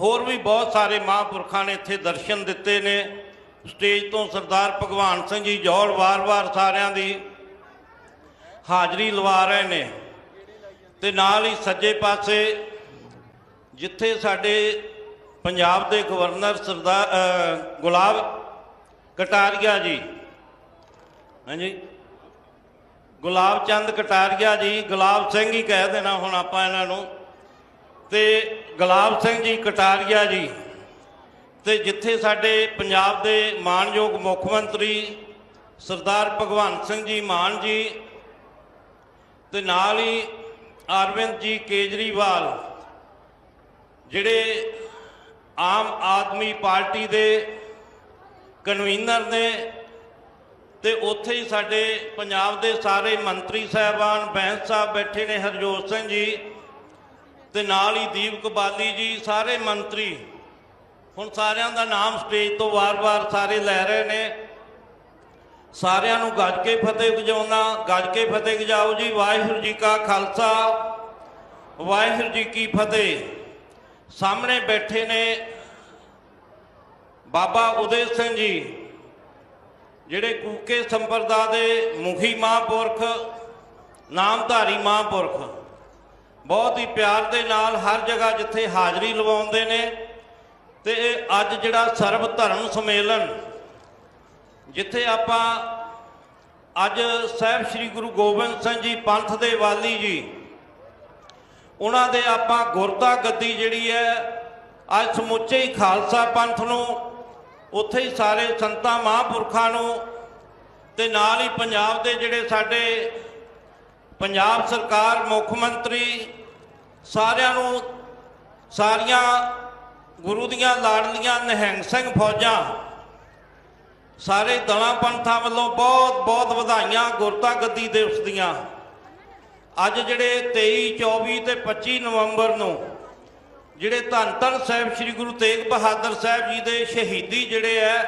ਹੋਰ ਵੀ ਬਹੁਤ ਸਾਰੇ ਮਹਾਂਪੁਰਖਾਂ ਨੇ ਇੱਥੇ ਦਰਸ਼ਨ ਦਿੱਤੇ ਨੇ। ਸਟੇਜ ਤੋਂ ਸਰਦਾਰ ਭਗਵਾਨ ਸਿੰਘ ਜੀ ਜੌਲ ਵਾਰ-ਵਾਰ ਸਾਰਿਆਂ ਦੀ ਹਾਜ਼ਰੀ ਲਵਾ ਰਹੇ ਨੇ। ਤੇ ਨਾਲ ਹੀ ਸੱਜੇ ਪਾਸੇ ਜਿੱਥੇ ਸਾਡੇ ਪੰਜਾਬ ਦੇ ਗਵਰਨਰ ਸਰਦਾਰ ਗੁਲਾਬ ਕਟਾਰੀਆ ਜੀ, ਹਾਂਜੀ, ਗੁਲਾਬ ਚੰਦ ਕਟਾਰੀਆ ਜੀ, ਗੁਲਾਬ ਸਿੰਘ ਹੀ ਕਹਿ ਦੇਣਾ ਹੁਣ ਆਪਾਂ ਇਹਨਾਂ ਨੂੰ। ਤੇ ਗੁਲਾਬ ਸਿੰਘ ਜੀ, ਕਟਾਰੀਆ ਜੀ ਤੇ ਜਿੱਥੇ ਸਾਡੇ ਪੰਜਾਬ ਦੇ ਮਾਨਯੋਗ ਮੁੱਖ ਮੰਤਰੀ ਸਰਦਾਰ ਭਗਵੰਤ ਸਿੰਘ ਜੀ ਮਾਨ ਜੀ ਤੇ ਨਾਲ ਹੀ ਅਰਵਿੰਦ ਜੀ ਕੇਜਰੀਵਾਲ, ਜਿਹੜੇ ਆਮ ਆਦਮੀ ਪਾਰਟੀ ਦੇ ਕਨਵੀਨਰ ਨੇ ਤੇ ਉੱਥੇ ਹੀ ਸਾਡੇ ਪੰਜਾਬ ਦੇ ਸਾਰੇ ਮੰਤਰੀ ਸਾਹਿਬਾਨ ਬੈਂਸ ਸਾਹਿਬ ਬੈਠੇ ਨੇ ਹਰਜੋਤ ਸਿੰਘ ਜੀ ਤੇ ਨਾਲ ਹੀ ਦੀਪ ਕਬਾਲੀ ਜੀ, ਸਾਰੇ ਮੰਤਰੀ। ਹੁਣ ਸਾਰਿਆਂ ਦਾ ਨਾਮ ਸਟੇਜ ਤੋਂ ਵਾਰ-ਵਾਰ ਸਾਰੇ ਲੈ ਰਹੇ ਨੇ। ਸਾਰਿਆਂ ਨੂੰ ਗੱਜ ਕੇ ਫਤਿਹ ਗਜਾਉਣਾ ਗੱਜ ਕੇ ਫਤਿਹ ਗਜਾਓ ਜੀ। ਵਾਹਿਗੁਰੂ ਜੀ ਕਾ ਖਾਲਸਾ, ਵਾਹਿਗੁਰੂ ਜੀ ਕੀ ਫਤਿਹ। ਸਾਹਮਣੇ ਬੈਠੇ ਨੇ ਬਾਬਾ ਉਦੇ ਸਿੰਘ ਜੀ, ਜਿਹੜੇ ਕੂਕੇ ਸੰਪਰਦਾ ਦੇ ਮੁਖੀ ਮਹਾਂਪੁਰਖ, ਨਾਮਧਾਰੀ ਮਹਾਂਪੁਰਖ। ਬਹੁਤ ਹੀ ਪਿਆਰ ਦੇ ਨਾਲ ਹਰ ਜਗ੍ਹਾ ਜਿੱਥੇ ਹਾਜ਼ਰੀ ਲਵਾਉਂਦੇ ਨੇ ਤੇ ਇਹ ਅੱਜ ਜਿਹੜਾ ਸਰਬ ਧਰਮ ਸੰਮੇਲਨ, ਜਿੱਥੇ ਆਪਾਂ ਅੱਜ ਸਾਹਿਬ ਸ੍ਰੀ ਗੁਰੂ ਗੋਬਿੰਦ ਸਿੰਘ ਜੀ ਪੰਥ ਦੇ ਵਾਲੀ ਜੀ, ਉਹਨਾਂ ਦੇ ਆਪਾਂ ਗੁਰਤਾ ਗੱਦੀ ਜਿਹੜੀ ਹੈ, ਅੱਜ ਸਮੁੱਚੇ ਹੀ ਖਾਲਸਾ ਪੰਥ ਨੂੰ, ਉੱਥੇ ਹੀ ਸਾਰੇ ਸੰਤਾਂ ਮਹਾਂਪੁਰਖਾਂ ਨੂੰ ਤੇ ਨਾਲ ਹੀ ਪੰਜਾਬ ਦੇ ਜਿਹੜੇ ਸਾਡੇ ਪੰਜਾਬ ਸਰਕਾਰ, ਮੁੱਖ ਮੰਤਰੀ ਸਾਰਿਆਂ ਨੂੰ ਸਾਰੀਆਂ ਗੁਰੂ ਦੀਆਂ ਲਾੜਲੀਆਂ ਨਿਹੰਗ ਸਿੰਘ ਫੌਜਾਂ, ਸਾਰੇ ਦਲਾਂ ਪੰਥਾਂ ਵੱਲੋਂ ਬਹੁਤ ਬਹੁਤ ਵਧਾਈਆਂ ਗੁਰਤਾ ਗੱਦੀ ਦਿਵਸ ਦੀਆਂ। ਅੱਜ ਜਿਹੜੇ 23 24 ਤੇ 25 ਨਵੰਬਰ ਨੂੰ ਜਿਹੜੇ ਧੰਨ ਧੰਨ ਸਾਹਿਬ ਸ੍ਰੀ ਗੁਰੂ ਤੇਗ ਬਹਾਦਰ ਸਾਹਿਬ ਜੀ ਦੇ ਸ਼ਹੀਦੀ ਜਿਹੜੇ ਹੈ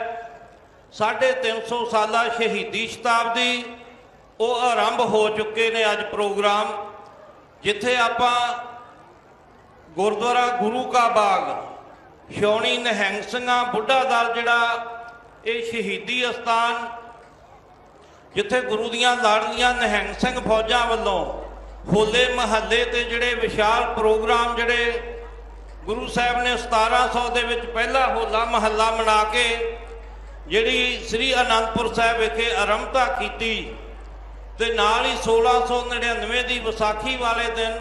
350 ਸਾਲਾ ਸ਼ਹੀਦੀ ਸ਼ਤਾਬਦੀ ਉਹ ਆਰੰਭ ਹੋ ਚੁੱਕੇ ਨੇ ਅੱਜ ਪ੍ਰੋਗਰਾਮ, ਜਿੱਥੇ ਆਪਾਂ ਗੁਰਦੁਆਰਾ ਗੁਰੂ ਕਾ ਬਾਗ ਸ਼ੌਣੀ ਨਿਹੰਗ ਸਿੰਘਾਂ, ਬੁੱਢਾ ਦਲ ਜਿਹੜਾ ਇਹ ਸ਼ਹੀਦੀ ਅਸਥਾਨ, ਜਿੱਥੇ ਗੁਰੂ ਦੀਆਂ ਲਾੜਲੀਆਂ ਨਿਹੰਗ ਸਿੰਘ ਫੌਜਾਂ ਵੱਲੋਂ ਹੋਲੇ ਮਹੱਲੇ ਤੇ ਜਿਹੜੇ ਵਿਸ਼ਾਲ ਪ੍ਰੋਗਰਾਮ ਜਿਹੜੇ ਗੁਰੂ ਸਾਹਿਬ ਨੇ 1700 ਦੇ ਵਿੱਚ ਪਹਿਲਾ ਹੋਲਾ ਮਹੱਲਾ ਮਨਾ ਕੇ ਜਿਹੜੀ ਸ੍ਰੀ ਅਨੰਦਪੁਰ ਸਾਹਿਬ ਵਿਖੇ ਆਰੰਭਤਾ ਕੀਤੀ ਤੇ ਨਾਲ ਹੀ 1699 ਦੀ ਵਿਸਾਖੀ ਵਾਲੇ ਦਿਨ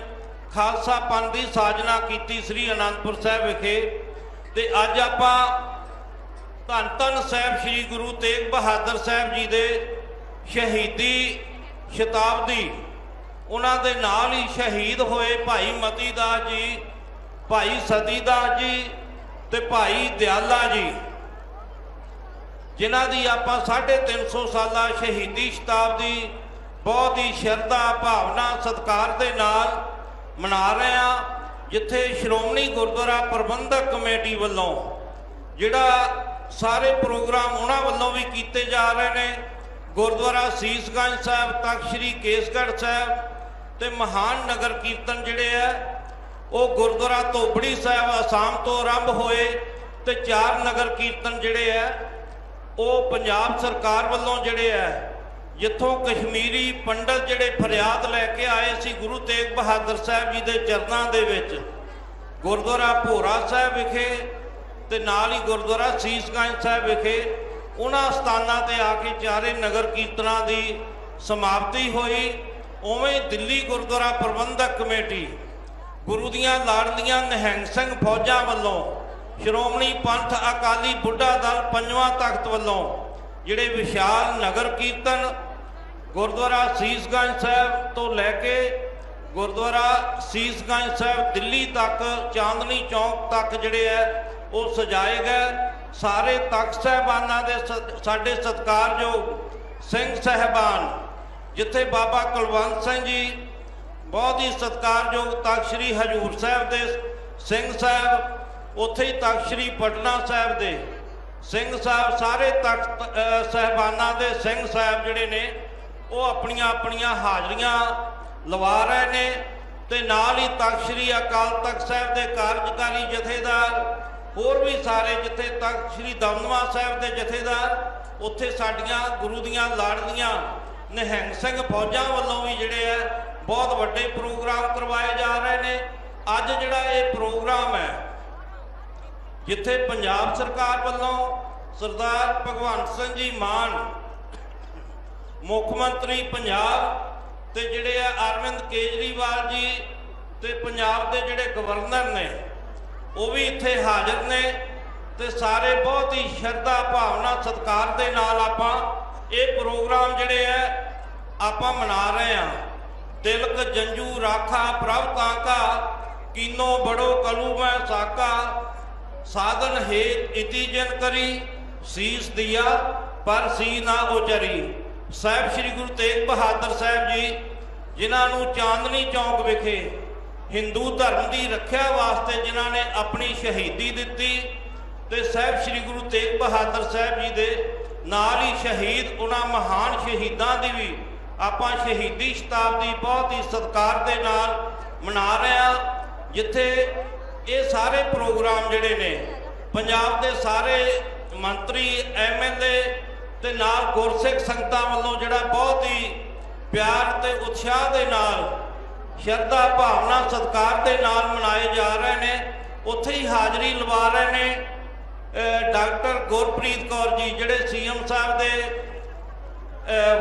ਖਾਲਸਾ ਪੰਥ ਦੀ ਸਾਜਨਾ ਕੀਤੀ ਸ੍ਰੀ ਅਨੰਦਪੁਰ ਸਾਹਿਬ ਵਿਖੇ। ਤੇ ਅੱਜ ਆਪਾਂ ਧੰਨ ਧੰਨ ਸਾਹਿਬ ਸ੍ਰੀ ਗੁਰੂ ਤੇਗ ਬਹਾਦਰ ਸਾਹਿਬ ਜੀ ਦੇ ਸ਼ਹੀਦੀ ਸ਼ਤਾਬਦੀ, ਉਹਨਾਂ ਦੇ ਨਾਲ ਹੀ ਸ਼ਹੀਦ ਹੋਏ ਭਾਈ ਮਤੀ ਦਾਸ ਜੀ, ਭਾਈ ਸਤੀ ਦਾਸ ਜੀ ਤੇ ਭਾਈ ਦਿਆਲਾ ਜੀ, ਜਿਨ੍ਹਾਂ ਦੀ ਆਪਾਂ 350 ਸਾਲਾ ਸ਼ਹੀਦੀ ਸ਼ਤਾਬਦੀ ਬਹੁਤ ਹੀ ਸ਼ਰਧਾ, ਭਾਵਨਾ, ਸਤਿਕਾਰ ਦੇ ਨਾਲ ਮਨਾ ਰਹੇ ਆ ਜਿੱਥੇ ਸ਼੍ਰੋਮਣੀ ਗੁਰਦੁਆਰਾ ਪ੍ਰਬੰਧਕ ਕਮੇਟੀ ਵੱਲੋਂ ਜਿਹੜਾ ਸਾਰੇ ਪ੍ਰੋਗਰਾਮ ਉਹਨਾਂ ਵੱਲੋਂ ਵੀ ਕੀਤੇ ਜਾ ਰਹੇ ਨੇ, ਗੁਰਦੁਆਰਾ ਸੀਸਗੰਜ ਸਾਹਿਬ, ਤਖਤ ਸ੍ਰੀ ਕੇਸਗੜ੍ਹ ਸਾਹਿਬ ਤੇ ਮਹਾਨ ਨਗਰ ਕੀਰਤਨ ਜਿਹੜੇ ਆ, ਉਹ ਗੁਰਦੁਆਰਾ ਧੋਬੜੀ ਸਾਹਿਬ ਅਸਾਮ ਤੋਂ ਆਰੰਭ ਹੋਏ ਤੇ ਚਾਰ ਨਗਰ ਕੀਰਤਨ ਜਿਹੜੇ ਆ, ਉਹ ਪੰਜਾਬ ਸਰਕਾਰ ਵੱਲੋਂ ਜਿਹੜੇ ਆ ਜਿੱਥੋਂ ਕਸ਼ਮੀਰੀ ਪੰਡਤ ਜਿਹੜੇ ਫਰਿਆਦ ਲੈ ਕੇ ਆਏ ਸੀ ਗੁਰੂ ਤੇਗ ਬਹਾਦਰ ਸਾਹਿਬ ਜੀ ਦੇ ਚਰਨਾਂ ਦੇ ਵਿੱਚ, ਗੁਰਦੁਆਰਾ ਭੋਰਾ ਸਾਹਿਬ ਵਿਖੇ ਤੇ ਨਾਲ ਹੀ ਗੁਰਦੁਆਰਾ ਸੀਸਗੰਜ ਸਾਹਿਬ ਵਿਖੇ, ਉਹਨਾਂ ਸਥਾਨਾਂ ਤੇ ਆ ਕੇ ਚਾਰੇ ਨਗਰ ਕੀਰਤਨਾਂ ਦੀ ਸਮਾਪਤੀ ਹੋਈ। ਉਵੇਂ ਦਿੱਲੀ ਗੁਰਦੁਆਰਾ ਪ੍ਰਬੰਧਕ ਕਮੇਟੀ, ਗੁਰੂ ਦੀਆਂ ਲਾੜਲੀਆਂ ਨਿਹੰਗ ਸਿੰਘ ਫੌਜਾਂ ਵੱਲੋਂ ਸ਼੍ਰੋਮਣੀ ਪੰਥ ਅਕਾਲੀ ਬੁੱਢਾ ਦਲ ਪੰਜਵਾਂ ਤਖਤ ਵੱਲੋਂ, ਜਿਹੜੇ ਵਿਸ਼ਾਲ ਨਗਰ ਕੀਰਤਨ ਗੁਰਦੁਆਰਾ ਸੀਸਗੰਜ ਸਾਹਿਬ ਤੋਂ ਲੈ ਕੇ ਗੁਰਦੁਆਰਾ ਸੀਸਗੰਜ ਸਾਹਿਬ ਦਿੱਲੀ ਤੱਕ ਚਾਂਦਨੀ ਚੌਕ ਤੱਕ ਜਿਹੜੇ ਹੈ ਉਹ ਸਜਾਏ ਗਏ। ਸਾਰੇ ਤਖਤ ਸਾਹਿਬਾਨਾਂ ਦੇ ਸ- ਸਾਡੇ ਸਤਿਕਾਰਯੋਗ ਸਿੰਘ ਸਾਹਿਬਾਨ ਜਿੱਥੇ ਬਾਬਾ ਕੁਲਵੰਤ ਸਿੰਘ ਜੀ ਬਹੁਤ ਹੀ ਸਤਿਕਾਰਯੋਗ ਤਖਤ ਸ੍ਰੀ ਹਜੂਰ ਸਾਹਿਬ ਦੇ ਸਿੰਘ ਸਾਹਿਬ ਉੱਥੇ ਹੀ ਤਖਤ ਸ੍ਰੀ ਪਟਨਾ ਸਾਹਿਬ ਦੇ ਸਿੰਘ ਸਾਹਿਬ ਸਾਰੇ ਤਖਤ ਅ, ਸਾਹਿਬਾਨਾਂ ਦੇ ਸਿੰਘ ਸਾਹਿਬ ਜਿਹੜੇ ਨੇ ਉਹ ਆਪਣੀਆਂ ਆਪਣੀਆਂ ਹਾਜ਼ਰੀਆਂ ਲਵਾ ਰਹੇ ਨੇ ਤੇ ਨਾਲ ਹੀ ਤਖਤ ਸ੍ਰੀ ਅਕਾਲ ਤਖਤ ਸਾਹਿਬ ਦੇ ਕਾਰਜਕਾਰੀ ਜਥੇਦਾਰ, ਹੋਰ ਵੀ ਸਾਰੇ ਜਿੱਥੇ ਤਖ਼ਤ ਸ੍ਰੀ ਦਮਦਮਾ ਸਾਹਿਬ ਦੇ ਜਥੇਦਾਰ, ਉੱਥੇ ਸਾਡੀਆਂ ਗੁਰੂ ਦੀਆਂ ਲਾੜਲੀਆਂ ਨਿਹੰਗ ਸਿੰਘ ਫੌਜਾਂ ਵੱਲੋਂ ਵੀ ਜਿਹੜੇ ਆ, ਬਹੁਤ ਵੱਡੇ ਪ੍ਰੋਗਰਾਮ ਕਰਵਾਏ ਜਾ ਰਹੇ ਨੇ। ਅੱਜ ਜਿਹੜਾ ਇਹ ਪ੍ਰੋਗਰਾਮ ਹੈ, ਜਿੱਥੇ ਪੰਜਾਬ ਸਰਕਾਰ ਵੱਲੋਂ ਸਰਦਾਰ ਭਗਵੰਤ ਸਿੰਘ ਜੀ ਮਾਨ ਮੁੱਖ ਮੰਤਰੀ ਪੰਜਾਬ ਤੇ ਜਿਹੜੇ ਆ ਅਰਵਿੰਦ ਕੇਜਰੀਵਾਲ ਜੀ ਤੇ ਪੰਜਾਬ ਦੇ ਜਿਹੜੇ ਗਵਰਨਰ ਨੇ, ਉਹ ਵੀ ਇੱਥੇ ਹਾਜ਼ਰ ਨੇ ਤੇ ਸਾਰੇ ਬਹੁਤ ਹੀ ਸ਼ਰਧਾ ਭਾਵਨਾ ਸਤਿਕਾਰ ਦੇ ਨਾਲ ਆਪਾਂ ਇਹ ਪ੍ਰੋਗਰਾਮ ਜਿਹੜੇ ਆ, ਆਪਾਂ ਮਨਾ ਰਹੇ ਆ ਤਿਲਕ, ਜੰਜੂ, ਰਾਖਾ, ਪ੍ਰਭ ਕਾਂਕਾ, ਕੀਨੋ, ਬੜੋ, ਕਲੂ, ਮੈਂ, ਸਾਕਾ, ਸਾਧਨ, ਹੇਤ, ਇਤੀ, ਜਨ ਕਰੀ, ਸੀਸ ਦਿਆ, ਪਰ ਸੀ ਨਾ ਉਚਰੀ। ਸਾਹਿਬ ਸ੍ਰੀ ਗੁਰੂ ਤੇਗ ਬਹਾਦਰ ਸਾਹਿਬ ਜੀ, ਜਿਨ੍ਹਾਂ ਨੂੰ ਚਾਂਦਨੀ ਚੌਂਕ ਵਿਖੇ ਹਿੰਦੂ ਧਰਮ ਦੀ ਰੱਖਿਆ ਵਾਸਤੇ ਜਿਨ੍ਹਾਂ ਨੇ ਆਪਣੀ ਸ਼ਹੀਦੀ ਦਿੱਤੀ ਤੇ ਸਾਹਿਬ ਸ੍ਰੀ ਗੁਰੂ ਤੇਗ ਬਹਾਦਰ ਸਾਹਿਬ ਜੀ ਦੇ ਨਾਲ ਹੀ ਸ਼ਹੀਦ ਉਹਨਾਂ ਮਹਾਨ ਸ਼ਹੀਦਾਂ ਦੀ ਵੀ ਆਪਾਂ ਸ਼ਹੀਦੀ ਸ਼ਤਾਬਦੀ ਬਹੁਤ ਹੀ ਸਤਿਕਾਰ ਦੇ ਨਾਲ ਮਨਾ ਰਹੇ ਹਾਂ, ਜਿੱਥੇ ਇਹ ਸਾਰੇ ਪ੍ਰੋਗਰਾਮ ਜਿਹੜੇ ਨੇ, ਪੰਜਾਬ ਦੇ ਸਾਰੇ ਮੰਤਰੀ ਐਮਐਲਏ ਤੇ ਨਾਲ ਗੁਰਸਿੱਖ ਸੰਗਤਾਂ ਵੱਲੋਂ ਜਿਹੜਾ ਬਹੁਤ ਹੀ ਪਿਆਰ ਤੇ ਉਤਸ਼ਾਹ ਦੇ ਨਾਲ, ਸ਼ਰਧਾ, ਭਾਵਨਾ, ਸਤਿਕਾਰ ਦੇ ਨਾਲ ਮਨਾਏ ਜਾ ਰਹੇ ਨੇ। ਉੱਥੇ ਹੀ ਹਾਜ਼ਰੀ ਲਵਾ ਰਹੇ ਨੇ ਡਾਕਟਰ ਗੁਰਪ੍ਰੀਤ ਕੌਰ ਜੀ, ਜਿਹੜੇ ਸੀਐਮ ਸਾਹਿਬ ਦੇ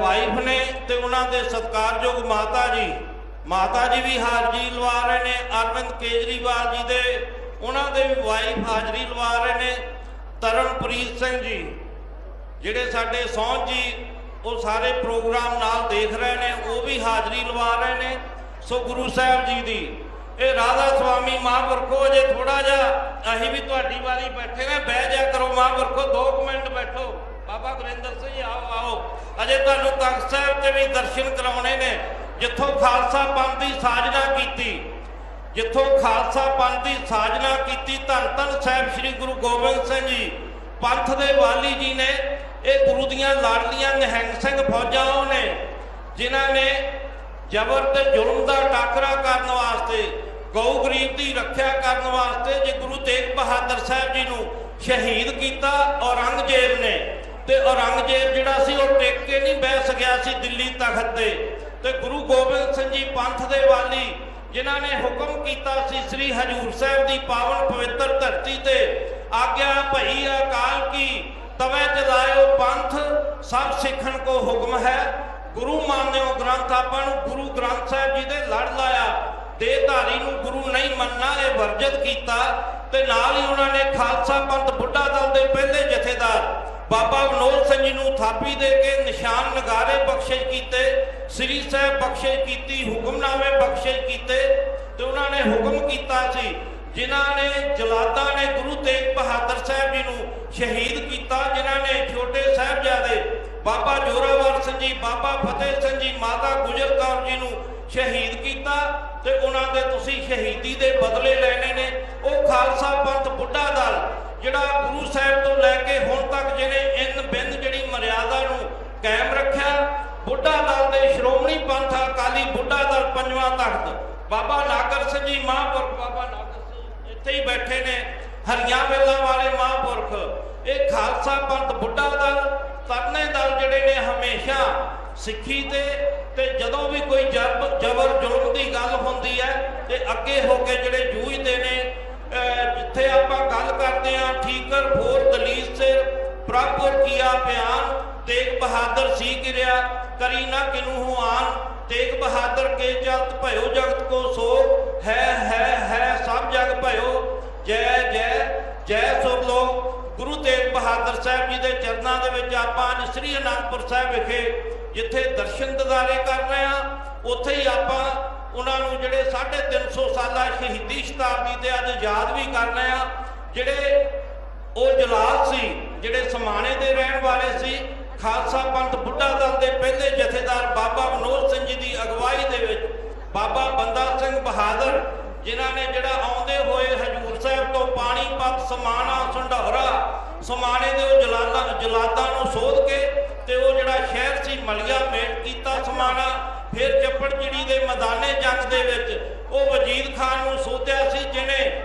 ਵਾਈਫ ਨੇ ਤੇ ਉਹਨਾਂ ਦੇ ਸਤਿਕਾਰਯੋਗ ਮਾਤਾ ਜੀ ਮਾਤਾ ਜੀ ਵੀ ਹਾਜ਼ਰੀ ਲਵਾ ਰਹੇ ਨੇ। ਅਰਵਿੰਦ ਕੇਜਰੀਵਾਲ ਜੀ ਦੇ, ਉਹਨਾਂ ਦੇ ਵੀ ਵਾਈਫ ਹਾਜ਼ਰੀ ਲਵਾ ਰਹੇ ਨੇ। ਤਰਨਪ੍ਰੀਤ ਸਿੰਘ ਜੀ ਜਿਹੜੇ ਸਾਡੇ ਸੌਂਜ ਜੀ, ਉਹ ਸਾਰੇ ਪ੍ਰੋਗਰਾਮ ਨਾਲ ਦੇਖ ਰਹੇ ਨੇ, ਉਹ ਵੀ ਹਾਜ਼ਰੀ ਲਵਾ ਰਹੇ ਨੇ। ਸੋ ਗੁਰੂ ਸਾਹਿਬ ਜੀ ਦੀ, ਇਹ ਰਾਧਾ ਸੁਆਮੀ ਮਹਾਂਪੁਰਖੋ ਜੇ ਥੋੜਾ ਜਿਹਾ, ਅਸੀਂ ਵੀ ਤੁਹਾਡੀ ਵਾਰੀ ਬੈਠੇ ਨੇ, ਬਹਿ ਜਾ ਕਰੋ ਮਹਾਂਪੁਰਖੋ 2 ਮਿੰਟ ਬੈਠੋ। ਬਾਬਾ ਗੁਰਿੰਦਰ ਸਿੰਘ ਜੀ, ਆਓ ਆਓ। ਅਜੇ ਤੁਹਾਨੂੰ ਤਖਤ ਸਾਹਿਬ ਤੇ ਵੀ ਦਰਸ਼ਨ ਕਰਾਉਣੇ ਨੇ। ਜਿੱਥੋਂ ਖਾਲਸਾ ਪੰਥ ਦੀ ਸਾਜਨਾ ਕੀਤੀ, ਜਿੱਥੋਂ ਖਾਲਸਾ ਪੰਥ ਦੀ ਸਾਜਨਾ ਕੀਤੀ, ਧੰਨ ਧੰਨ ਸਾਹਿਬ ਸ੍ਰੀ ਗੁਰੂ ਗੋਬਿੰਦ ਸਿੰਘ ਜੀ, ਪੰਥ ਦੇ ਵਾਲੀ ਜੀ ਨੇ ਇਹ ਗੁਰੂ ਦੀਆਂ ਲਾਡਲੀਆਂ ਨਿਹੰਗ ਸਿੰਘ ਫੌਜਾਂ ਉਹ ਨੇ, ਜਿਨ੍ਹਾਂ ਨੇ ਜ਼ਬਰ ਤੇ ਜ਼ੁਲਮ ਦਾ ਟਾਕਰਾ ਕਰਨ ਵਾਸਤੇ, ਗਊ ਗਰੀਬ ਦੀ ਰੱਖਿਆ ਕਰਨ ਵਾਸਤੇ ਜੇ ਗੁਰੂ ਤੇਗ ਬਹਾਦਰ ਸਾਹਿਬ ਜੀ ਨੂੰ ਸ਼ਹੀਦ ਕੀਤਾ ਔਰੰਗਜ਼ੇਬ ਨੇ। ਤੇ ਔਰੰਗਜ਼ੇਬ ਜਿਹੜਾ ਸੀ, ਉਹ ਟਿਕ ਕੇ ਨਹੀਂ ਬਹਿ ਸਕਿਆ ਸੀ ਦਿੱਲੀ ਤਖਤ ਤੇ। ਤੇ ਗੁਰੂ ਗੋਬਿੰਦ ਸਿੰਘ ਜੀ ਪੰਥ ਦੇ ਵਾਲੀ, ਜਿਨ੍ਹਾਂ ਨੇ ਹੁਕਮ ਕੀਤਾ ਸੀ ਸ੍ਰੀ ਹਜੂਰ ਸਾਹਿਬ ਦੀ ਪਾਵਨ ਪਵਿੱਤਰ ਧਰਤੀ ਤੇ, ਆਗਿਆ ਭਈ ਅਕਾਲ ਕੀ ਤਵੇ ਚਲਾਇਓ ਪੰਥ, ਸਭ ਸਿੱਖਣ ਕੋ ਹੁਕਮ ਹੈ। ਗੁਰੂ ਮੰਨਿਓ ਗ੍ਰੰਥ ਆਪਾਂ ਨੂੰ ਗੁਰੂ ਗ੍ਰੰਥ ਸਾਹਿਬ ਜੀ ਦੇ ਲੜ ਲਾਇਆ। ਦੇਹਧਾਰੀ ਨੂੰ ਗੁਰੂ ਨਹੀਂ ਮੰਨਣਾ, ਇਹ ਵਰਜਿਤ ਕੀਤਾ। ਤੇ ਨਾਲ ਹੀ ਉਹਨਾਂ ਨੇ ਖਾਲਸਾ ਪੰਥ ਬੁੱਢਾ ਦਲ ਦੇ ਪਹਿਲੇ ਜਥੇਦਾਰ, ਬਾਬਾ ਵਿਨੋਦ ਸਿੰਘ ਜੀ ਨੂੰ ਥਾਪੀ ਦੇ ਕੇ ਨਿਸ਼ਾਨ ਨਗਾਰੇ ਬਖਸ਼ਿਸ਼ ਕੀਤੇ। ਸ੍ਰੀ ਸਾਹਿਬ ਬਖਸ਼ਿਸ਼ ਕੀਤੀ, ਹੁਕਮਨਾਮੇ ਬਖਸ਼ਿਸ਼ ਕੀਤੇ। ਤੇ ਉਹਨਾਂ ਨੇ ਹੁਕਮ ਕੀਤਾ ਸੀ, ਜਿਨ੍ਹਾਂ ਨੇ ਜਲਾਦਾਂ ਨੇ ਗੁਰੂ ਤੇਗ ਬਹਾਦਰ ਸਾਹਿਬ ਜੀ ਸ਼ਹੀਦ ਕੀਤਾ ਜਿਨ੍ਹਾਂ ਨੇ ਛੋਟੇ ਸਾਹਿਬਜ਼ਾਦੇ ਬਾਬਾ ਜੋਰਾਵਰ ਸਿੰਘ ਜੀ, ਬਾਬਾ ਫਤਿਹ ਸਿੰਘ ਜੀ, ਮਾਤਾ ਗੁਜਰ ਕੌਰ ਜੀ ਨੂੰ ਸ਼ਹੀਦ ਕੀਤਾ ਤੇ ਉਹਨਾਂ ਦੇ ਤੁਸੀਂ ਸ਼ਹੀਦੀ ਦੇ ਬਦਲੇ ਲੈਣੇ ਨੇ। ਉਹ ਖਾਲਸਾ ਪੰਥ ਬੁੱਢਾ ਦਲ, ਜਿਹੜਾ ਗੁਰੂ ਸਾਹਿਬ ਤੋਂ ਲੈ ਕੇ ਹੁਣ ਤੱਕ ਜਿਹਨੇ ਇਨ ਬਿੰਦ ਜਿਹੜੀ ਮਰਿਆਦਾ ਨੂੰ ਕਾਇਮ ਰੱਖਿਆ, ਬੁੱਢਾ ਦਲ ਦੇ ਸ਼੍ਰੋਮਣੀ ਪੰਥ ਅਕਾਲੀ ਬੁੱਢਾ ਦਲ ਪੰਜਵਾਂ ਤਖਤ, ਬਾਬਾ ਨਾਗਰ ਸਿੰਘ ਜੀ ਮਹਾਂਪੁਰਖ, ਬਾਬਾ ਨਾਗਰ ਸਿੰਘ ਇੱਥੇ ਹੀ ਬੈਠੇ ਨੇ, ਹਰੀਆਂ ਵੇਲਾਂ ਵਾਲੇ ਮਹਾਂਪੁਰਖ। ਇਹ ਖਾਲਸਾ ਪੰਥ ਬੁੱਢਾ ਦਲ ਤਰਨੇ ਦਲ ਜਿਹੜੇ ਨੇ ਹਮੇਸ਼ਾ ਸਿੱਖੀ ਤੇ ਤੇ ਜਦੋਂ ਵੀ ਕੋਈ ਜਬਰ ਜ਼ੁਲਮ ਦੀ ਗੱਲ ਹੁੰਦੀ ਹੈ, ਤੇ ਅੱਗੇ ਹੋ ਕੇ ਜਿਹੜੇ ਜੂਝਦੇ ਨੇ ਜਿੱਥੇ ਆਪਾਂ ਗੱਲ ਕਰਦੇ ਆ ਠੀਕਰ, ਫੋਰ ਦਲੀਸ ਸਿਰ, ਪ੍ਰਭੁਰ ਕੀਆ ਬਿਆਨ, ਤੇਗ ਬਹਾਦਰ ਸੀ ਕਿਰਿਆ, ਕਰੀ ਨਾ ਕਿਨੂ ਹੁਆਨ ਤੇਗ ਬਹਾਦਰ ਕੇ ਚਲਤ ਭਇਓ ਜਗਤ ਕੋ ਸੋ ਹੈ ਹੈ ਹੈ ਬਹਾਦਰ ਸਾਹਿਬ ਜੀ ਦੇ ਚਰਨਾਂ ਦੇ ਵਿੱਚ ਆਪਾਂ ਅੱਜ ਸ੍ਰੀ ਅਨੰਦਪੁਰ ਸਾਹਿਬ ਵਿਖੇ ਜਿੱਥੇ ਦਰਸ਼ਨ ਦਿਦਾਰੇ ਕਰ ਰਹੇ ਆ ਉੱਥੇ ਹੀ ਆਪਾਂ ਉਹਨਾਂ ਨੂੰ ਜਿਹੜੇ 350 ਸਾਲਾ ਸ਼ਹੀਦੀ ਸ਼ਤਾਬਦੀ ਤੇ ਅੱਜ ਯਾਦ ਵੀ ਕਰ ਰਹੇ ਆ ਜਿਹੜੇ ਉਹ ਜਲਾਲ ਸੀ, ਜਿਹੜੇ ਸਮਾਣੇ ਦੇ ਰਹਿਣ ਵਾਲੇ ਸੀ, ਖਾਲਸਾ ਪੰਥ ਬੁੱਢਾ ਦਲ ਦੇ ਪਹਿਲੇ ਜਥੇਦਾਰ ਬਾਬਾ ਵਿਨੋਦ ਸਿੰਘ ਜੀ ਦੀ ਅਗਵਾਈ ਦੇ ਵਿੱਚ ਬਾਬਾ ਬੰਦਾ ਸਿੰਘ ਬਹਾਦਰ, ਜਿਨ੍ਹਾਂ ਨੇ ਜਿਹੜਾ ਆਉਂਦੇ ਹੋਏ ਹਜੂਰ ਸਾਹਿਬ ਤੋਂ ਪਾਣੀਪਤ ਸਮਾਣਾ ਸੰਢੌਰਾ ਸਮਾਣੇ ਦੇ ਉਹ ਜਲਾਲਾਂ ਜਲਾਦਾਂ ਨੂੰ ਸੋਧ ਕੇ ਤੇ ਉਹ ਜਿਹੜਾ ਸ਼ਹਿਰ ਸੀ ਮਲਿਆ, ਮੇਟ ਕੀਤਾ ਸਮਾਣਾ, ਫਿਰ ਚੱਪੜ ਚਿੜੀ ਦੇ ਮੈਦਾਨੇ ਜੰਗ ਦੇ ਵਿੱਚ ਉਹ ਵਜੀਦ ਖਾਨ ਨੂੰ ਸੋਧਿਆ ਸੀ, ਜਿਹਨੇ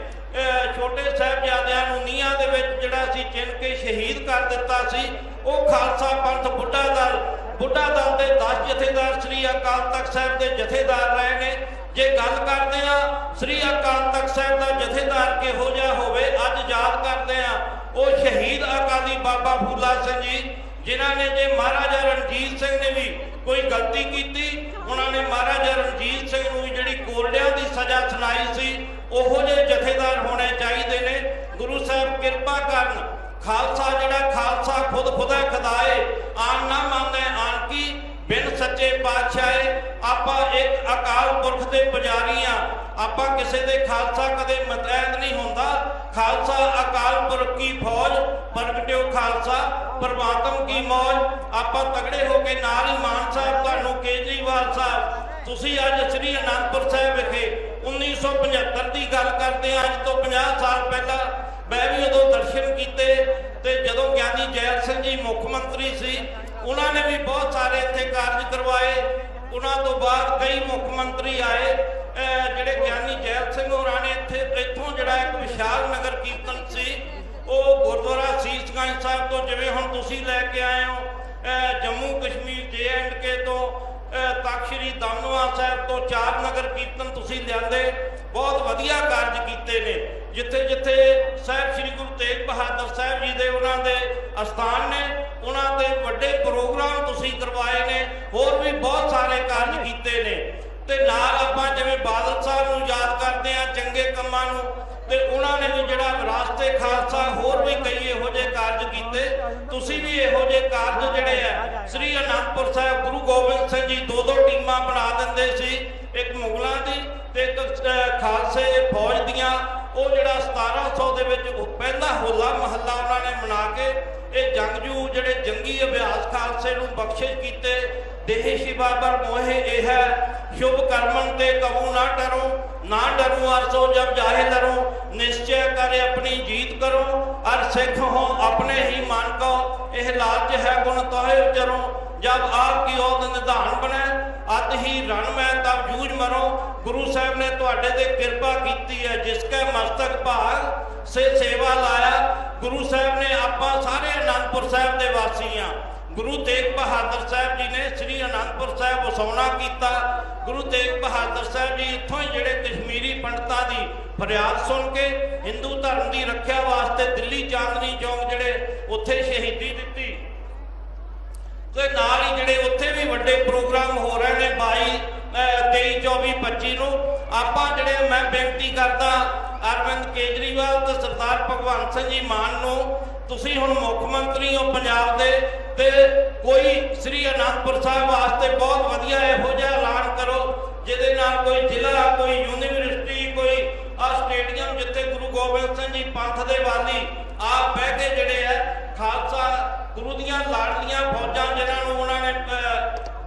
ਛੋਟੇ ਸਾਹਿਬਜ਼ਾਦਿਆਂ ਨੂੰ ਨੀਹਾਂ ਦੇ ਵਿੱਚ ਜਿਹੜਾ ਸੀ ਚਿਣ ਕੇ ਸ਼ਹੀਦ ਕਰ ਦਿੱਤਾ ਸੀ। ਉਹ ਖਾਲਸਾ ਪੰਥ ਬੁੱਢਾ ਦਲ ਬੁੱਢਾ ਦਲ ਦੇ 10 ਜਥੇਦਾਰ ਸ੍ਰੀ ਅਕਾਲ ਤਖਤ ਸਾਹਿਬ ਦੇ ਜਥੇਦਾਰ ਰਹੇ ਨੇ। ਜੇ ਗੱਲ ਕਰਦੇ ਆ ਸ੍ਰੀ ਅਕਾਲ ਤਖਤ ਸਾਹਿਬ ਦਾ ਜਥੇਦਾਰ ਕਿਹੋ ਜਿਹਾ ਹੋਵੇ, ਅੱਜ ਯਾਦ ਕਰਦੇ ਆ ਉਹ ਸ਼ਹੀਦ ਅਕਾਲੀ ਬਾਬਾ ਫੂਲਾ ਸਿੰਘ ਜੀ, ਜਿਨ੍ਹਾਂ ਨੇ ਜੇ ਮਹਾਰਾਜਾ ਰਣਜੀਤ ਸਿੰਘ ਨੇ ਵੀ ਕੋਈ ਗਲਤੀ ਕੀਤੀ, ਉਹਨਾਂ ਨੇ ਮਹਾਰਾਜਾ ਰਣਜੀਤ ਸਿੰਘ ਨੂੰ ਵੀ ਜਿਹੜੀ ਕੋਰੜਿਆਂ ਦੀ ਸਜ਼ਾ ਸੁਣਾਈ ਸੀ, ਉਹੋ ਜਿਹੇ ਜਥੇਦਾਰ ਹੋਣੇ ਚਾਹੀਦੇ ਨੇ। ਗੁਰੂ ਸਾਹਿਬ ਕਿਰਪਾ ਕਰਨ, ਖਾਲਸਾ ਜਿਹੜਾ ਖਾਲਸਾ ਖੁਦ ਖੁਦਾ ਖੁਦਾਏ ਆਨ ਨਾ ਮੰਨਦੇ ਆਨ ਕੀ, ਬਿਨ ਸੱਚੇ ਪਾਤਸ਼ਾਹੇ, ਆਪਾਂ ਇੱਕ ਅਕਾਲ ਪੁਰਖ ਦੇ ਪੁਜਾਰੀ ਆ। ਆਪਾਂ ਕਿਸੇ ਦੇ ਖਾਲਸਾ ਕਦੇ ਮਤੈਦ ਨਹੀਂ ਹੁੰਦਾ। ਖਾਲਸਾ ਅਕਾਲ ਪੁਰਖ ਕੀ ਫੌਜ ਪ੍ਰਗਟਿਓ ਖਾਲਸਾ ਪਰਮਾਤਮ ਕੀ ਮੌਜ। ਆਪਾਂ ਤਗੜੇ ਹੋ ਕੇ ਨਾਲ ਹੀ ਮਾਨ ਸਾਹਿਬ, ਤੁਹਾਨੂੰ ਕੇਜਰੀਵਾਲ ਸਾਹਿਬ, ਤੁਸੀਂ ਅੱਜ ਸ੍ਰੀ ਅਨੰਦਪੁਰ ਸਾਹਿਬ ਵਿਖੇ 1975 ਦੀ ਗੱਲ ਕਰਦੇ ਆ ਅੱਜ ਤੋਂ 50 ਸਾਲ ਪਹਿਲਾਂ ਮੈਂ ਵੀ ਉਦੋਂ ਦਰਸ਼ਨ ਕੀਤੇ ਤੇ ਜਦੋਂ ਗਿਆਨੀ ਜੈਲ ਸਿੰਘ ਜੀ ਮੁੱਖ ਮੰਤਰੀ ਸੀ, ਉਹਨਾਂ ਨੇ ਵੀ ਬਹੁਤ ਸਾਰੇ ਇੱਥੇ ਕਾਰਜ ਕਰਵਾਏ। ਉਹਨਾਂ ਤੋਂ ਬਾਅਦ ਕਈ ਮੁੱਖ ਮੰਤਰੀ ਆਏ। ਜਿਹੜੇ ਗਿਆਨੀ ਜੈਲ ਸਿੰਘ ਹੋਰਾਂ ਨੇ ਇੱਥੇ ਇੱਥੋਂ ਜਿਹੜਾ ਇੱਕ ਵਿਸ਼ਾਲ ਨਗਰ ਕੀਰਤਨ ਸੀ, ਉਹ ਗੁਰਦੁਆਰਾ ਸੀਸਗੰਜ ਸਾਹਿਬ ਤੋਂ, ਜਿਵੇਂ ਹੁਣ ਤੁਸੀਂ ਲੈ ਕੇ ਆਏ ਹੋ ਜੰਮੂ ਕਸ਼ਮੀਰ ਜੇ ਐਂਡ ਕੇ ਤੋਂ, ਅਹ ਤਖ਼ਤ ਸ੍ਰੀ ਦਮਦਮਾ ਸਾਹਿਬ ਤੋਂ ਚਾਰ ਨਗਰ ਕੀਰਤਨ ਤੁਸੀਂ ਲਿਆਂਦੇ, ਬਹੁਤ ਵਧੀਆ ਕਾਰਜ ਕੀਤੇ ਨੇ। ਜਿੱਥੇ ਜਿੱਥੇ ਸਾਹਿਬ ਸ੍ਰੀ ਗੁਰੂ ਤੇਗ ਬਹਾਦਰ ਸਾਹਿਬ ਜੀ ਦੇ ਉਹਨਾਂ ਦੇ ਅਸਥਾਨ ਨੇ, ਉਹਨਾਂ ਦੇ ਵੱਡੇ ਪ੍ਰੋਗਰਾਮ ਤੁਸੀਂ ਕਰਵਾਏ ਨੇ, ਹੋਰ ਵੀ ਬਹੁਤ ਸਾਰੇ ਕਾਰਜ ਕੀਤੇ ਨੇ। ਤੇ ਨਾਲ ਆਪਾਂ ਜਿਵੇਂ ਬਾਦਲ ਸਾਹਿਬ ਨੂੰ ਯਾਦ ਕਰਦੇ ਆ ਚੰਗੇ ਕੰਮਾਂ ਨੂੰ, ਤੇ ਉਹਨਾਂ ਨੇ ਵੀ ਜਿਹੜਾ ਰਾਸਤੇ ਖਾਲਸਾ ਹੋਰ ਵੀ ਕਈ ਇਹੋ ਜਿਹੇ ਕਾਰਜ ਕੀਤੇ। ਤੁਸੀਂ ਵੀ ਇਹੋ ਜਿਹੇ ਕਾਰਜ ਜਿਹੜੇ ਆ, ਸ੍ਰੀ ਅਨੰਦਪੁਰ ਸਾਹਿਬ ਗੁਰੂ ਗੋਬਿੰਦ ਸਿੰਘ ਜੀ ਦੋ ਦੋ ਟੀਮਾਂ ਬਣਾ ਦਿੰਦੇ ਸੀ, ਇੱਕ ਮੁਗਲਾਂ ਦੀ ਤੇ ਇੱਕ ਖਾਲਸੇ ਫੌਜ ਦੀਆਂ। ਉਹ ਜਿਹੜਾ 1700 ਦੇ ਵਿੱਚ ਉਹ ਪਹਿਲਾ ਹੋਲਾ ਮਹੱਲਾ ਉਹਨਾਂ ਨੇ ਮਨਾ ਕੇ, ਇਹ ਜੰਗਜੂ ਜਿਹੜੇ ਜੰਗੀ ਅਭਿਆਸ ਖਾਲਸੇ ਨੂੰ ਬਖਸ਼ਿਸ਼ ਕੀਤੇ। ਦੇਹ ਸ਼ਿਵਾ ਬਰ ਮੋਹਿ ਇਹ ਹੈ। ਸ਼ੁਭ ਕਰਮਨ ਤੇ ਕਬੂ ਨਾ ਡਰੋ, ਨਾ ਡਰੂ ਅਰਸੋ ਜਬ ਜਾਹੇ ਡਰੋ ਨਿਸ਼ਚੈ ਕਰ ਆਪਣੀ ਜੀਤ ਕਰੋ, ਅਰ ਸਿੱਖ ਹੋ ਆਪਣੇ ਹੀ ਮਨ ਕੋ। ਇਹ ਲਾਲਚ ਹੈ ਗੁਣ ਤੋਹਿ ਉਚਰੋ, ਜਬ ਆਪ ਕੀ ਔਦ ਨਿਧਾਨ ਬਣੇ, ਅਤ ਹੀ ਰਣ ਮੈਂ ਤਬ ਜੂਝ ਮਰੋ। ਗੁਰੂ ਸਾਹਿਬ ਨੇ ਤੁਹਾਡੇ ਤੇ ਕਿਰਪਾ ਕੀਤੀ ਹੈ, ਜਿਸ ਕੈ ਮਸਤਕ ਭਾਗ ਸੇ ਸੇਵਾ ਲਾਇਆ। ਗੁਰੂ ਸਾਹਿਬ ਨੇ ਆਪਾਂ ਸਾਰੇ ਅਨੰਦਪੁਰ ਸਾਹਿਬ ਦੇ ਵਾਸੀ ਆ। ਗੁਰੂ ਤੇਗ ਬਹਾਦਰ ਸਾਹਿਬ ਜੀ ਨੇ ਸ੍ਰੀ ਅਨੰਦਪੁਰ ਸਾਹਿਬ ਵਸਾਉਣਾ ਕੀਤਾ। ਗੁਰੂ ਤੇਗ ਬਹਾਦਰ ਸਾਹਿਬ ਜੀ ਇੱਥੋਂ ਹੀ ਜਿਹੜੇ ਕਸ਼ਮੀਰੀ ਪੰਡਤਾਂ ਦੀ ਫਰਿਆਦ ਸੁਣ ਕੇ ਹਿੰਦੂ ਧਰਮ ਦੀ ਰੱਖਿਆ ਵਾਸਤੇ ਦਿੱਲੀ ਚਾਂਦਨੀ ਚੌਂਕ ਜਿਹੜੇ ਉੱਥੇ ਸ਼ਹੀਦੀ ਦਿੱਤੀ। ਤੇ ਨਾਲ ਹੀ ਜਿਹੜੇ ਉੱਥੇ ਵੀ ਵੱਡੇ ਪ੍ਰੋਗਰਾਮ ਹੋ ਰਹੇ ਨੇ 22 23 24 25 ਨੂੰ, ਆਪਾਂ ਜਿਹੜੇ ਮੈਂ ਬੇਨਤੀ ਕਰਦਾ ਅਰਵਿੰਦ ਕੇਜਰੀਵਾਲ ਤੇ ਸਰਦਾਰ ਭਗਵੰਤ ਸਿੰਘ ਜੀ ਮਾਨ ਨੂੰ, ਤੁਸੀਂ ਹੁਣ ਮੁੱਖ ਮੰਤਰੀ ਹੋ ਪੰਜਾਬ ਦੇ ਤੇ ਕੋਈ ਸ੍ਰੀ ਅਨੰਦਪੁਰ ਸਾਹਿਬ ਵਾਸਤੇ ਬਹੁਤ ਵਧੀਆ ਇਹੋ ਜਿਹਾ ਐਲਾਨ ਕਰੋ, ਜਿਹਦੇ ਨਾਲ ਕੋਈ ਜ਼ਿਲ੍ਹਾ, ਕੋਈ ਯੂਨੀਵਰਸਿਟੀ, ਕੋਈ ਆ ਸਟੇਡੀਅਮ ਜਿੱਥੇ ਗੁਰੂ ਗੋਬਿੰਦ ਸਿੰਘ ਜੀ ਪੰਥ ਦੇ ਵਾਲੀ ਆਪ ਬਹਿ ਕੇ ਜਿਹੜੇ ਆ, ਖਾਲਸਾ ਗੁਰੂ ਦੀਆਂ ਲਾਡਲੀਆਂ ਫੌਜਾਂ ਜਿਨ੍ਹਾਂ ਨੂੰ ਉਹਨਾਂ ਨੇ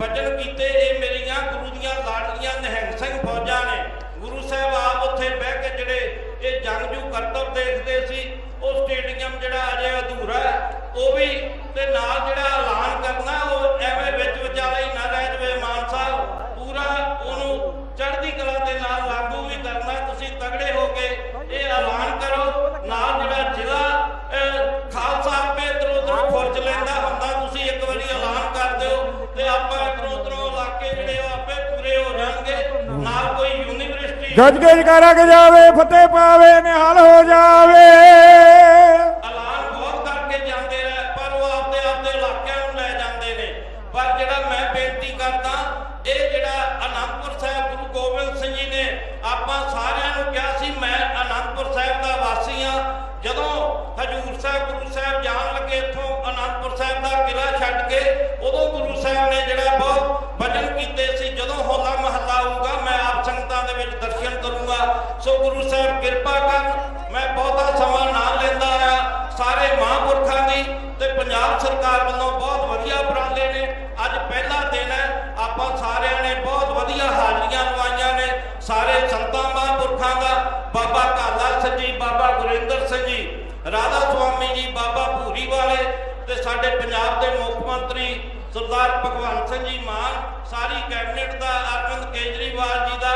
ਵਚਨ ਕੀਤੇ, ਇਹ ਮੇਰੀਆਂ ਗੁਰੂ ਦੀਆਂ ਲਾਡਲੀਆਂ ਨਿਹੰਗ ਸਿੰਘ ਫੌਜਾਂ ਨੇ। ਗੁਰੂ ਸਾਹਿਬ ਆਪ ਉੱਥੇ ਬਹਿ ਕੇ ਜਿਹੜੇ ਇਹ ਜੰਗਜੂ ਕਰਤੱਵ ਦੇਖਦੇ ਸੀ, ਉਹ ਸਟੇਡੀਅਮ ਜਿਹੜਾ ਅਜੇ ਅਧੂਰਾ ਹੈ, ਉਹ ਵੀ ਤੇ ਨਾਲ ਜਿਹੜਾ ਐਲਾਨ ਕਰਨਾ, ਉਹ ਐਵੇਂ ਵਿੱਚ ਵਿਚਾਲੇ ਹੀ ਨਾ ਰਹਿ ਜਵੇ ਮਾਨ ਸਾਹਿਬ। ਪੂਰਾ ਉਹਨੂੰ ਚੜ੍ਹਦੀ ਕਲਾ ਦੇ ਨਾਲ ਲਾਗੂ ਵੀ ਕਰਨਾ, ਤੁਸੀਂ ਤਗੜੇ ਹੋ ਕੇ ਇਹ ਐਲਾਨ ਕਰੋ। ਨਾਲ ਜਿਹੜਾ ਜ਼ਿਲ੍ਹਾ ਖਾਲਸਾ ਆਪੇ ਇਧਰੋਂ ਉਧਰੋਂ ਖੁਰਚ ਲੈਂਦਾ ਹੁੰਦਾ, ਤੁਸੀਂ ਇੱਕ ਵਾਰੀ ਐਲਾਨ ਕਰ ਦਿਓ ਤੇ ਆਪਾਂ ਇਧਰੋਂ ਉਧਰੋਂ ਇਲਾਕੇ ਜਿਹੜੇ ਆਪੇ ਪੂਰੇ ਹੋ ਜਾਣਗੇ। ਨਾਲ ਕੋਈ ਯੂਨੀਵਰਸਿਟੀ ਗੱਜ ਗੱਜ ਕਰਾ ਕੇ ਜਾਵੇ, ਫਤਿਹ ਪਾਵੇ, ਨਿਹਾਲ ਹੋ ਜਾਵੇ। ਪਰ ਜਿਹੜਾ ਮੈਂ ਬੇਨਤੀ ਕਰਦਾ, ਇਹ ਜਿਹੜਾ ਅਨੰਦਪੁਰ ਸਾਹਿਬ ਗੁਰੂ ਗੋਬਿੰਦ ਸਿੰਘ ਜੀ ਨੇ ਆਪਾਂ ਸਾਰਿਆਂ ਨੂੰ ਕਿਹਾ ਸੀ, ਮੈਂ ਅਨੰਦਪੁਰ ਸਾਹਿਬ ਦਾ ਵਾਸੀ ਆ ਜਦੋਂ ਹਜੂਰ ਸਾਹਿਬ, ਗੁਰੂ ਸਾਹਿਬ ਜਾਣ ਲੱਗੇ ਇੱਥੋਂ ਅਨੰਦਪੁਰ ਸਾਹਿਬ ਦਾ ਕਿਲਾ ਛੱਡ ਕੇ, ਉਦੋਂ ਗੁਰੂ ਸਾਹਿਬ ਨੇ ਜਿਹੜਾ ਬਹੁਤ ਵਚਨ ਕੀਤੇ ਸੀ, ਜਦੋਂ ਹੋਲਾ ਮਹੱਲਾ ਆਊਗਾ, ਮੈਂ ਆਪ ਸੰਗਤਾਂ ਦੇ ਵਿੱਚ ਦਰਸ਼ਨ ਕਰੂੰਗਾ। ਸੋ ਗੁਰੂ ਸਾਹਿਬ ਕਿਰਪਾ ਕਰਨ, ਮੈਂ ਬਹੁਤਾ ਸਮਾਂ ਨਾ ਲੈਂਦਾ ਆ ਸਾਰੇ ਮਹਾਂਪੁਰਖਾਂ ਦੀ ਤੇ ਪੰਜਾਬ ਸਰਕਾਰ ਵੱਲੋਂ ਬਹੁਤ ਸਾਰੇ ਸੰਤਾਂ ਮਹਾਂਪੁਰਖਾਂ ਦਾ, ਬਾਬਾ ਕਾਲਾ ਸਿੰਘ ਜੀ, ਬਾਬਾ ਗੁਰਿੰਦਰ ਸਿੰਘ ਜੀ, ਰਾਧਾ ਸੁਆਮੀ ਜੀ, ਬਾਬਾ ਭੂਰੀ ਵਾਲੇ ਤੇ ਸਾਡੇ ਪੰਜਾਬ ਦੇ ਮੁੱਖ ਮੰਤਰੀ ਸਰਦਾਰ ਭਗਵੰਤ ਸਿੰਘ ਜੀ ਮਾਨ, ਸਾਰੀ ਕੈਬਨਿਟ ਦਾ, ਅਰਵਿੰਦ ਕੇਜਰੀਵਾਲ ਜੀ ਦਾ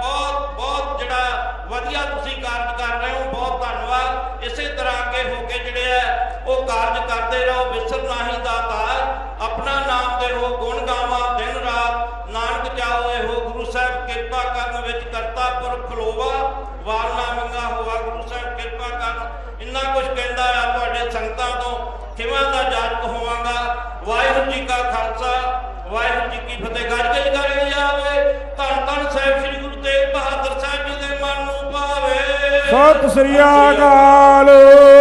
ਬਹੁਤ ਬਹੁਤ ਜਿਹੜਾ ਵਧੀਆ ਤੁਸੀਂ ਕਾਰਜ ਕਰ ਰਹੇ ਹੋ, ਬਹੁਤ ਧੰਨਵਾਦ। ਇਸੇ ਤਰ੍ਹਾਂ ਅੱਗੇ ਹੋ ਕੇ ਜਿਹੜੇ ਹੈ ਉਹ ਕਾਰਜ ਕਰਦੇ ਰਹੋ, ਵਿਸਰ ਨਾਹੀ ਦਾਤਾਰ ਆਪਣਾ ਨਾਮ ਦੇ ਹੋ, ਗੁਣ ਗਾਵਾਂ। ਕਰਨ ਵਿੱਚ ਕਰਤਾ ਪੁਰਖ ਖਲੋਵਾ ਵਾਲ ਨਾ ਮੰਗਾ ਹੋਵਾ ਗੁਰੂ ਸਾਹਿਬ ਕਿਰਪਾ ਕਰਨ। ਇੰਨਾ ਕੁਝ ਕਹਿੰਦਾ ਆ, ਤੁਹਾਡੇ ਸੰਗਤਾਂ ਤੋਂ ਕਿਵੇਂ ਦਾ ਜਾਜਕ ਹੋਵਾਂਗਾ। ਵਾਹਿਗੁਰੂ ਜੀ ਕਾ ਖਾਲਸਾ, ਵਾਹਿਗੁਰੂ ਜੀ ਕੀ ਫਤਿਹ। ਗੱਜ ਕੇ ਕਰੇ ਜਾਵੇ, ਧੰਨ ਧੰਨ ਸਾਹਿਬ ਸ੍ਰੀ ਗੁਰੂ ਤੇਗ ਬਹਾਦਰ ਸਾਹਿਬ ਜੀ ਦੇ ਮਨ ਨੂੰ ਭਾਵੇ। ਸਤਿ ਸ੍ਰੀ ਅਕਾਲ।